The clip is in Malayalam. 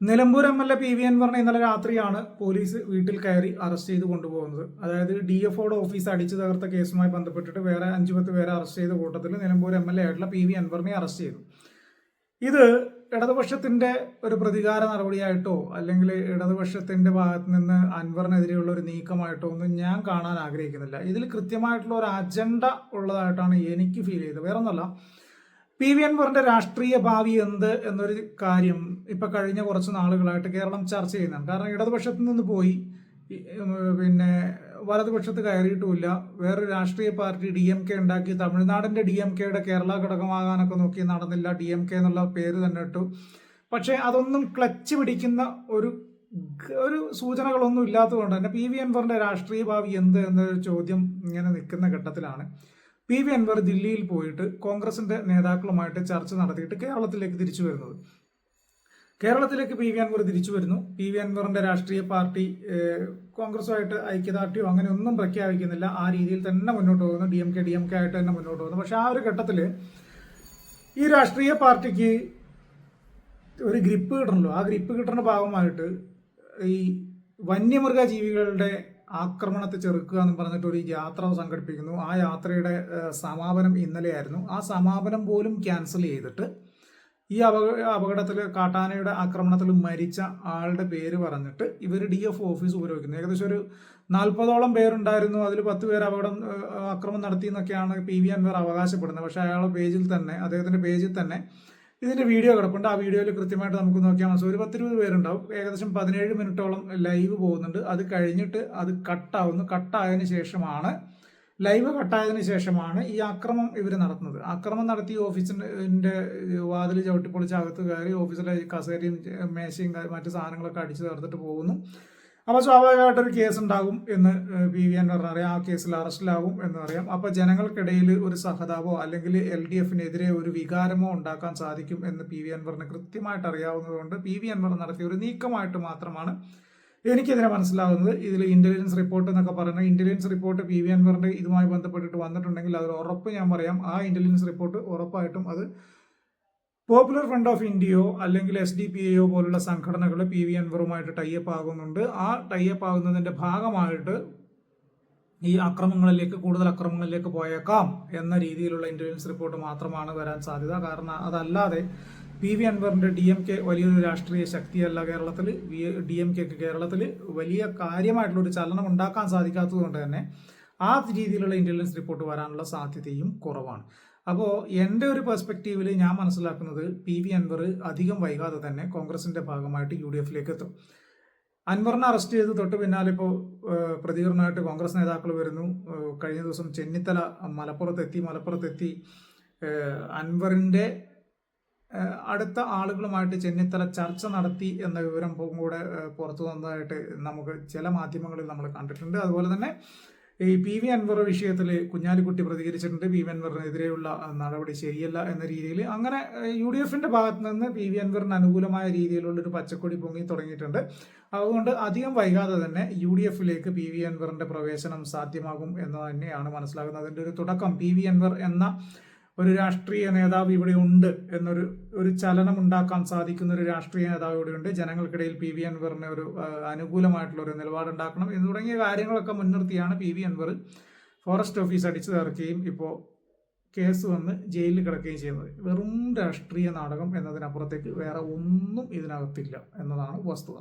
Nilambur M L A P V അൻവറിനെ ഇന്നലെ രാത്രിയാണ് പോലീസ് വീട്ടിൽ കയറി അറസ്റ്റ് ചെയ്ത് കൊണ്ടുപോകുന്നത്. അതായത് ഡി എഫ് ഒയുടെ ഓഫീസ് അടിച്ചു തകർത്ത കേസുമായി ബന്ധപ്പെട്ടിട്ട് വേറെ അഞ്ചു പത്ത് പേരെ അറസ്റ്റ് ചെയ്ത കൂട്ടത്തിൽ നിലമ്പൂർ എം എൽ എ ആയിട്ടുള്ള പി വി അൻവറിനെ അറസ്റ്റ് ചെയ്തു. ഇത് ഇടതുപക്ഷത്തിന്റെ ഒരു പ്രതികാര നടപടിയായിട്ടോ അല്ലെങ്കിൽ ഇടതുപക്ഷത്തിന്റെ ഭാഗത്ത് നിന്ന് അൻവറിനെതിരെയുള്ള ഒരു നീക്കമായിട്ടോ ഒന്നും ഞാൻ കാണാൻ ആഗ്രഹിക്കുന്നില്ല. ഇതിൽ കൃത്യമായിട്ടുള്ള ഒരു അജണ്ട ഉള്ളതായിട്ടാണ് എനിക്ക് ഫീൽ ചെയ്തത്. വേറെ ഒന്നല്ല പി വി അൻവറിന്റെ രാഷ്ട്രീയ ഭാവി എന്ത് എന്നൊരു കാര്യം ഇപ്പൊ കഴിഞ്ഞ കുറച്ച് നാളുകളായിട്ട് കേരളം ചർച്ച ചെയ്യുന്നുണ്ട്. കാരണം ഇടതുപക്ഷത്ത് നിന്ന് പോയി പിന്നെ വലതുപക്ഷത്ത് കയറിയിട്ടുമില്ല. വേറൊരു രാഷ്ട്രീയ പാർട്ടി ഡി എം കെ ഉണ്ടാക്കി തമിഴ്നാടിന്റെ ഡി എം കെയുടെ കേരള ഘടകമാകാനൊക്കെ നോക്കി നടന്നില്ല. ഡി എം കെ എന്നുള്ള പേര് തന്നെ ഇട്ടു. പക്ഷേ അതൊന്നും ക്ലച്ച് പിടിക്കുന്ന ഒരു ഒരു സൂചനകളൊന്നും ഇല്ലാത്തതുകൊണ്ട് തന്നെ പി വി അൻവറിന്റെ രാഷ്ട്രീയ ഭാവി എന്ത് എന്നൊരു ചോദ്യം ഇങ്ങനെ നിൽക്കുന്ന ഘട്ടത്തിലാണ്. പി വി അൻവർ ദില്ലിയിൽ പോയിട്ട് കോൺഗ്രസിന്റെ നേതാക്കളുമായിട്ട് ചർച്ച നടത്തിയിട്ട് കേരളത്തിലേക്ക് തിരിച്ചു വരുന്നത്. കേരളത്തിലേക്ക് പി വി അൻവർ തിരിച്ചു വരുന്നു. പി വി അൻവറിന്റെ രാഷ്ട്രീയ പാർട്ടി കോൺഗ്രസുമായിട്ട് ഐക്യദാർഢ്യം അങ്ങനെ ഒന്നും പ്രഖ്യാപിക്കുന്നില്ല. ആ രീതിയിൽ തന്നെ മുന്നോട്ട് പോകുന്നു. D M K D M K ആയിട്ട് തന്നെ മുന്നോട്ട് പോകുന്നു. പക്ഷെ ആ ഒരു ഘട്ടത്തിൽ ഈ രാഷ്ട്രീയ പാർട്ടിക്ക് ഒരു ഗ്രിപ്പ് കിട്ടണല്ലോ. ആ ഗ്രിപ്പ് കിട്ടുന്ന ഭാഗമായിട്ട് ഈ വന്യമൃഗ ജീവികളുടെ ആക്രമണത്തെ ചെറുക്കുക എന്ന് പറഞ്ഞിട്ട് ഒരു യാത്ര സംഘടിപ്പിക്കുന്നു. ആ യാത്രയുടെ സമാപനം ഇന്നലെയായിരുന്നു. ആ സമാപനം പോലും ക്യാൻസൽ ചെയ്തിട്ട് ഈ അപക അപകടത്തിൽ കാട്ടാനയുടെ ആക്രമണത്തിൽ മരിച്ച ആളുടെ പേര് പറഞ്ഞിട്ട് ഇവർ ഡി എഫ് ഓഫീസ് ഉപയോഗിക്കുന്നു ഏകദേശം ഒരു നാൽപ്പതോളം പേരുണ്ടായിരുന്നു. അതിൽ പത്ത് പേര് അപകടം ആക്രമണം നടത്തി എന്നൊക്കെയാണ് പി വി അൻവർ അവകാശപ്പെടുന്നത്. പക്ഷേ അയാളുടെ പേജിൽ തന്നെ അദ്ദേഹത്തിന്റെ പേജിൽ തന്നെ ഇതിന്റെ വീഡിയോ കിടപ്പുണ്ട്. ആ വീഡിയോയിൽ കൃത്യമായിട്ട് നമുക്ക് നോക്കിയാൽ മനസ്സിലാവും. ഒരു പത്തിരുപത് പേരുണ്ടാവും. ഏകദേശം പതിനേഴ് മിനിറ്റോളം ലൈവ് പോകുന്നുണ്ട്. അത് കഴിഞ്ഞിട്ട് അത് കട്ടാവുന്നു. കട്ടായതിനു ശേഷമാണ് ലൈവ് കട്ടായതിനു ശേഷമാണ് ഈ ആക്രമം ഇവർ നടത്തുന്നത്. ആക്രമം നടത്തി ഓഫീസിന്റെ വാതിൽ ചവിട്ടിപ്പൊളിച്ച് അകത്ത് കയറി ഓഫീസിലെ കസേരയും മേശയും മറ്റു സാധനങ്ങളൊക്കെ അടിച്ചു തകർത്തിട്ട് പോകുന്നു. അപ്പോൾ സ്വാഭാവികമായിട്ടൊരു കേസ് ഉണ്ടാകും എന്ന് പി. വി. എൻ അറിയാം. ആ കേസിൽ അറസ്റ്റിലാകും എന്ന് അറിയാം. അപ്പോൾ ജനങ്ങൾക്കിടയിൽ ഒരു സഹതാപോ അല്ലെങ്കിൽ എൽ ഡി എഫിനെതിരെ ഒരു വികാരമോ ഉണ്ടാക്കാൻ സാധിക്കും എന്ന് പി. വി. അൻവറിന് കൃത്യമായിട്ട് അറിയാവുന്നതുകൊണ്ട് പി. വി. അൻവർ നടത്തിയ ഒരു നീക്കമായിട്ട് മാത്രമാണ് എനിക്കിതിനെ മനസ്സിലാകുന്നത് ഇതിൽ ഇന്റലിജൻസ് റിപ്പോർട്ട് എന്നൊക്കെ പറയുന്നത് ഇന്റലിജൻസ് റിപ്പോർട്ട് പി. വി. അൻവറിന്റെ ഇതുമായി ബന്ധപ്പെട്ടിട്ട് വന്നിട്ടുണ്ടെങ്കിൽ അത് ഉറപ്പ് ഞാൻ പറയാം. ആ ഇന്റലിജൻസ് റിപ്പോർട്ട് ഉറപ്പായിട്ടും അത് പോപ്പുലർ ഫ്രണ്ട് ഓഫ് ഇന്ത്യയോ അല്ലെങ്കിൽ എസ് ഡി പി എയോ പോലുള്ള സംഘടനകൾ പി വി അൻവറുമായിട്ട് ടൈപ്പ് ആകുന്നുണ്ട്. ആ ടൈപ്പ് ആകുന്നതിന്റെ ഭാഗമായിട്ട് ഈ അക്രമങ്ങളിലേക്ക് കൂടുതൽ അക്രമങ്ങളിലേക്ക് പോയേക്കാം എന്ന രീതിയിലുള്ള ഇന്റലിജൻസ് റിപ്പോർട്ട് മാത്രമാണ് വരാൻ സാധ്യത. കാരണം അതല്ലാതെ പി വി അൻവറിന്റെ ഡി എം കെ വലിയൊരു രാഷ്ട്രീയ ശക്തിയല്ല കേരളത്തിൽ ഡി എം കെക്ക് കേരളത്തിൽ വലിയ കാര്യമായിട്ടുള്ള ഒരു ചലനം ഉണ്ടാക്കാൻ സാധിക്കാത്തത് കൊണ്ട് തന്നെ ആ രീതിയിലുള്ള ഇന്റലിജൻസ് റിപ്പോർട്ട് വരാനുള്ള സാധ്യതയും കുറവാണ്. അപ്പോൾ എന്റെ ഒരു പെർസ്പെക്റ്റീവിൽ ഞാൻ മനസ്സിലാക്കുന്നത് പി വി അൻവർ അധികം വൈകാതെ തന്നെ കോൺഗ്രസിന്റെ ഭാഗമായിട്ട് യു ഡി എഫിലേക്ക് എത്തും. അൻവറിനെ അറസ്റ്റ് ചെയ്ത് തൊട്ട് പിന്നാലെ ഇപ്പോൾ പ്രതികരണമായിട്ട് കോൺഗ്രസ് നേതാക്കൾ വരുന്നു. കഴിഞ്ഞ ദിവസം ചെന്നിത്തല മലപ്പുറത്തെത്തി മലപ്പുറത്തെത്തി അൻവറിന്റെ അടുത്ത ആളുകളുമായിട്ട് ചെന്നിത്തല ചർച്ച നടത്തി എന്ന വിവരം കൂടെ പുറത്തു വന്നതായിട്ട് നമുക്ക് ചില മാധ്യമങ്ങളിൽ നമ്മൾ കണ്ടിട്ടുണ്ട്. അതുപോലെ തന്നെ ഈ പി വി അൻവർ വിഷയത്തിൽ കുഞ്ഞാലിക്കുട്ടി പ്രതികരിച്ചിട്ടുണ്ട്. പി വി അൻവറിനെതിരെയുള്ള നടപടി ശരിയല്ല എന്ന രീതിയിൽ അങ്ങനെ യു ഡി എഫിന്റെ ഭാഗത്ത് നിന്ന് പി വി അൻവറിന് അനുകൂലമായ രീതിയിലുള്ള ഒരു പച്ചക്കൊടി പൊങ്ങി തുടങ്ങിയിട്ടുണ്ട്. അതുകൊണ്ട് അധികം വൈകാതെ തന്നെ യു ഡി എഫിലേക്ക് പി വി അൻവറിന്റെ പ്രവേശനം സാധ്യമാകും എന്ന് തന്നെയാണ് മനസ്സിലാകുന്നത്. അതിന്റെ ഒരു തുടക്കം പി വി അൻവർ എന്ന ഒരു രാഷ്ട്രീയ നേതാവ് ഇവിടെ ഉണ്ട് എന്നൊരു ഒരു ചലനം ഉണ്ടാക്കാൻ സാധിക്കുന്ന ഒരു രാഷ്ട്രീയ നേതാവ് ഇവിടെ ഉണ്ട്. ജനങ്ങൾക്കിടയിൽ പി വി അൻവറിന് ഒരു അനുകൂലമായിട്ടുള്ള ഒരു നിലപാടുണ്ടാക്കണം എന്ന് തുടങ്ങിയ കാര്യങ്ങളൊക്കെ മുൻനിർത്തിയാണ് P V Anwar forest office അടിച്ചു തീർക്കുകയും ഇപ്പോൾ കേസ് വന്ന് ജയിലിൽ കിടക്കുകയും ചെയ്യുന്നത്. വെറും രാഷ്ട്രീയ നാടകം എന്നതിനപ്പുറത്തേക്ക് വേറെ ഒന്നും ഇതിനകത്തില്ല എന്നതാണ് വസ്തുത.